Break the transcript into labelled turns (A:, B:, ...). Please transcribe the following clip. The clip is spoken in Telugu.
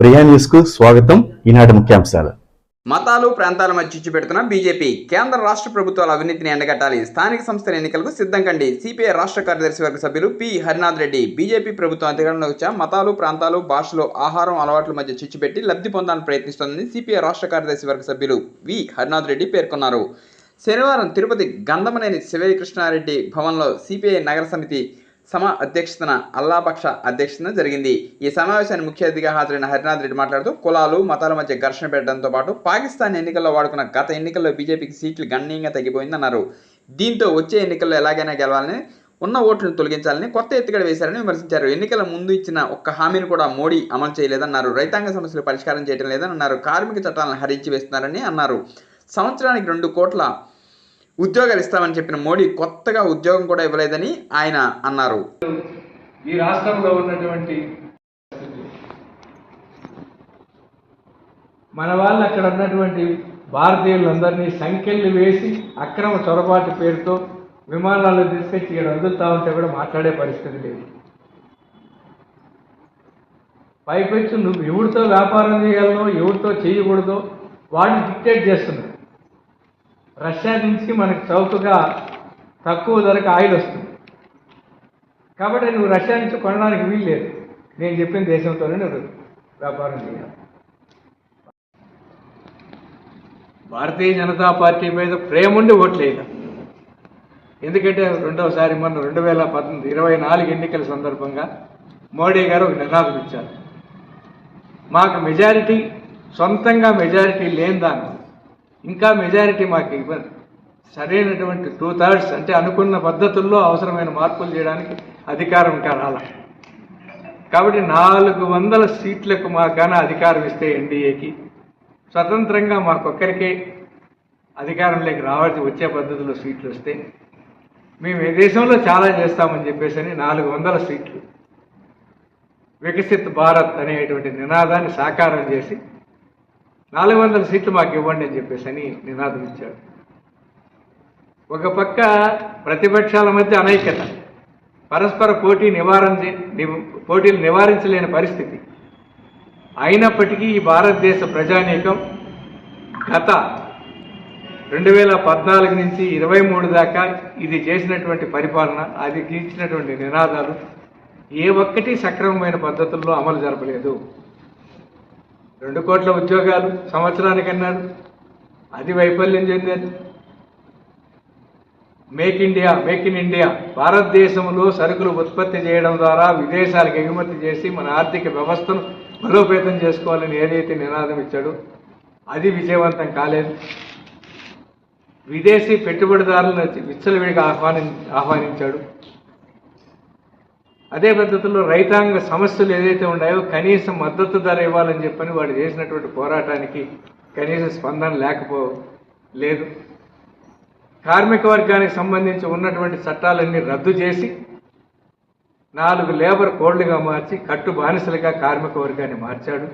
A: ప్రియా న్యూస్కు స్వాగతం. ఈనాటి ముఖ్యాంశాలు.
B: మతాలు ప్రాంతాల మధ్య చిచ్చు పెడుతున్న బీజేపీ కేంద్ర రాష్ట్ర ప్రభుత్వాల అవినీతిని ఎండగట్టాలి. స్థానిక సంస్థల ఎన్నికలకు సిద్ధం కండి. సిపిఐ రాష్ట్ర కార్యదర్శి వర్గ సభ్యులు పి హరినాథ్ రెడ్డి. బీజేపీ ప్రభుత్వం అధికారంలోకి వచ్చా మతాలు ప్రాంతాలు భాషలు ఆహారం అలవాట్ల మధ్య చిచ్చు పెట్టి లబ్ధి పొందాలని ప్రయత్నిస్తోందని సిపిఐ రాష్ట్ర కార్యదర్శి వర్గ సభ్యులు వి హరినాథ్ రెడ్డి పేర్కొన్నారు. శనివారం తిరుపతి గంధమనేని శివయ్య కృష్ణారెడ్డి భవన్లో సిపిఐ నగర సమితి సమా అధ్యక్షతన అల్లాపక్ష అధ్యక్షతన జరిగింది. ఈ సమావేశానికి ముఖ్య అతిథిగా హాజరైన హరినాథ్ రెడ్డి మాట్లాడుతూ కులాలు మతాల మధ్య ఘర్షణ పెట్టడంతో పాటు పాకిస్తాన్ ఎన్నికల్లో వాడుకున్న గత ఎన్నికల్లో బీజేపీకి సీట్లు గణనీయంగా తగ్గిపోయిందన్నారు. దీంతో వచ్చే ఎన్నికల్లో ఎలాగైనా గెలవాలని ఉన్న ఓట్లను తొలగించాలని కొత్త ఎత్తుగడ వేశారని విమర్శించారు. ఎన్నికల ముందు ఇచ్చిన ఒక్క హామీని కూడా మోడీ అమలు చేయలేదన్నారు. రైతాంగ సమస్యలు పరిష్కారం చేయడం లేదని అన్నారు కార్మిక చట్టాలను హరించి వేస్తున్నారని అన్నారు. సంవత్సరానికి రెండు కోట్ల ఉద్యోగాలు ఇస్తామని చెప్పిన మోడీ కొత్తగా ఉద్యోగం కూడా ఇవ్వలేదని ఆయన అన్నారు.
C: ఈ రాష్ట్రంలో ఉన్నటువంటి మన వాళ్ళు అక్కడ ఉన్నటువంటి భారతీయులందరినీ సంఖ్యలు వేసి అక్రమ చొరబాటు పేరుతో విమానాలు తీసుకొచ్చి ఇక్కడ వదులుతా ఉంటే కూడా మాట్లాడే పరిస్థితి లేదు. పైపెచ్చు నువ్వు ఎవరితో వ్యాపారం చేయగలనో ఎవరితో చేయకూడదో వాడిని డిక్టేట్ చేస్తున్నావు. రష్యా నుంచి మనకు చౌకగా తక్కువ ధరకు ఆయిల్ వస్తుంది. కాబట్టి నువ్వు రష్యా నుంచి కొనడానికి వీల్లేదు. నేను చెప్పిన దేశంతోనే నువ్వు వ్యాపారం చేయాలి. భారతీయ జనతా పార్టీ మీద ప్రేమ ఉండి ఓట్లేదు ఎందుకంటే రెండవసారి మొన్న రెండు వేల పద్దెనిమిది ఇరవై నాలుగు ఎన్నికల సందర్భంగా మోడీ గారు ఒక నినాదం ఇచ్చారు. మాకు మెజారిటీ సొంతంగా మెజారిటీ లేని దాన్ని ఇంకా మెజారిటీ మాకు ఇవ్వండి సరైనటువంటి టూ థర్డ్స్ అంటే అనుకున్న పద్ధతుల్లో అవసరమైన మార్పులు చేయడానికి అధికారం కరాల కాబట్టి నాలుగు వందల సీట్లకు మాకైనా అధికారం ఇస్తే ఎన్డీఏకి. స్వతంత్రంగా మాకొక్కరికే అధికారంలోకి రావాల్సి వచ్చే పద్ధతిలో సీట్లు వస్తే మేము ఈ దేశంలో చాలా చేస్తామని చెప్పేసి అని నాలుగు వందల సీట్లు. వికసిత్ భారత్ అనేటువంటి నినాదాన్ని సాకారం చేసి నాలుగు వందల సీట్లు మాకు ఇవ్వండి అని చెప్పేసి అని నినాదం ఇచ్చాడు. ఒక పక్క ప్రతిపక్షాల మధ్య అనైక్యత పరస్పర పోటీ నివారణ చే- పోటీలు నివారించలేని పరిస్థితి. అయినప్పటికీ ఈ భారతదేశ ప్రజానీకం గత రెండు వేల పద్నాలుగు నుంచి ఇరవై మూడు దాకా ఇది చేసినటువంటి పరిపాలన అది గీచినటువంటి నినాదాలు ఏ ఒక్కటి సక్రమమైన పద్ధతుల్లో అమలు జరపలేదు. రెండు కోట్ల ఉద్యోగాలు సంవత్సరానికి అన్నాడు అది వైఫల్యం చెందారు make India make in India. భారతదేశంలో సరుకులు ఉత్పత్తి చేయడం ద్వారా విదేశాలకు ఎగుమతి చేసి మన ఆర్థిక వ్యవస్థను బలోపేతం చేసుకోవాలని ఏదైతే నినాదం ఇచ్చాడో అది విజయవంతం కాలేదు. విదేశీ పెట్టుబడిదారులను విచ్చలవిడిగా ఆహ్వాని ఆహ్వానించాడు. అదే పద్ధతిలో రైతాంగ సమస్యలు ఏదైతే ఉన్నాయో కనీసం మద్దతు ధర ఇవ్వాలని చెప్పని వాడు చేసినటువంటి పోరాటానికి కనీస స్పందన లేకపో లేదు. కార్మిక వర్గానికి సంబంధించి ఉన్నటువంటి చట్టాలన్నీ రద్దు చేసి నాలుగు లేబర్ కోడ్లుగా మార్చి కట్టు బానిసలుగా కార్మిక వర్గాన్ని మార్చాడు.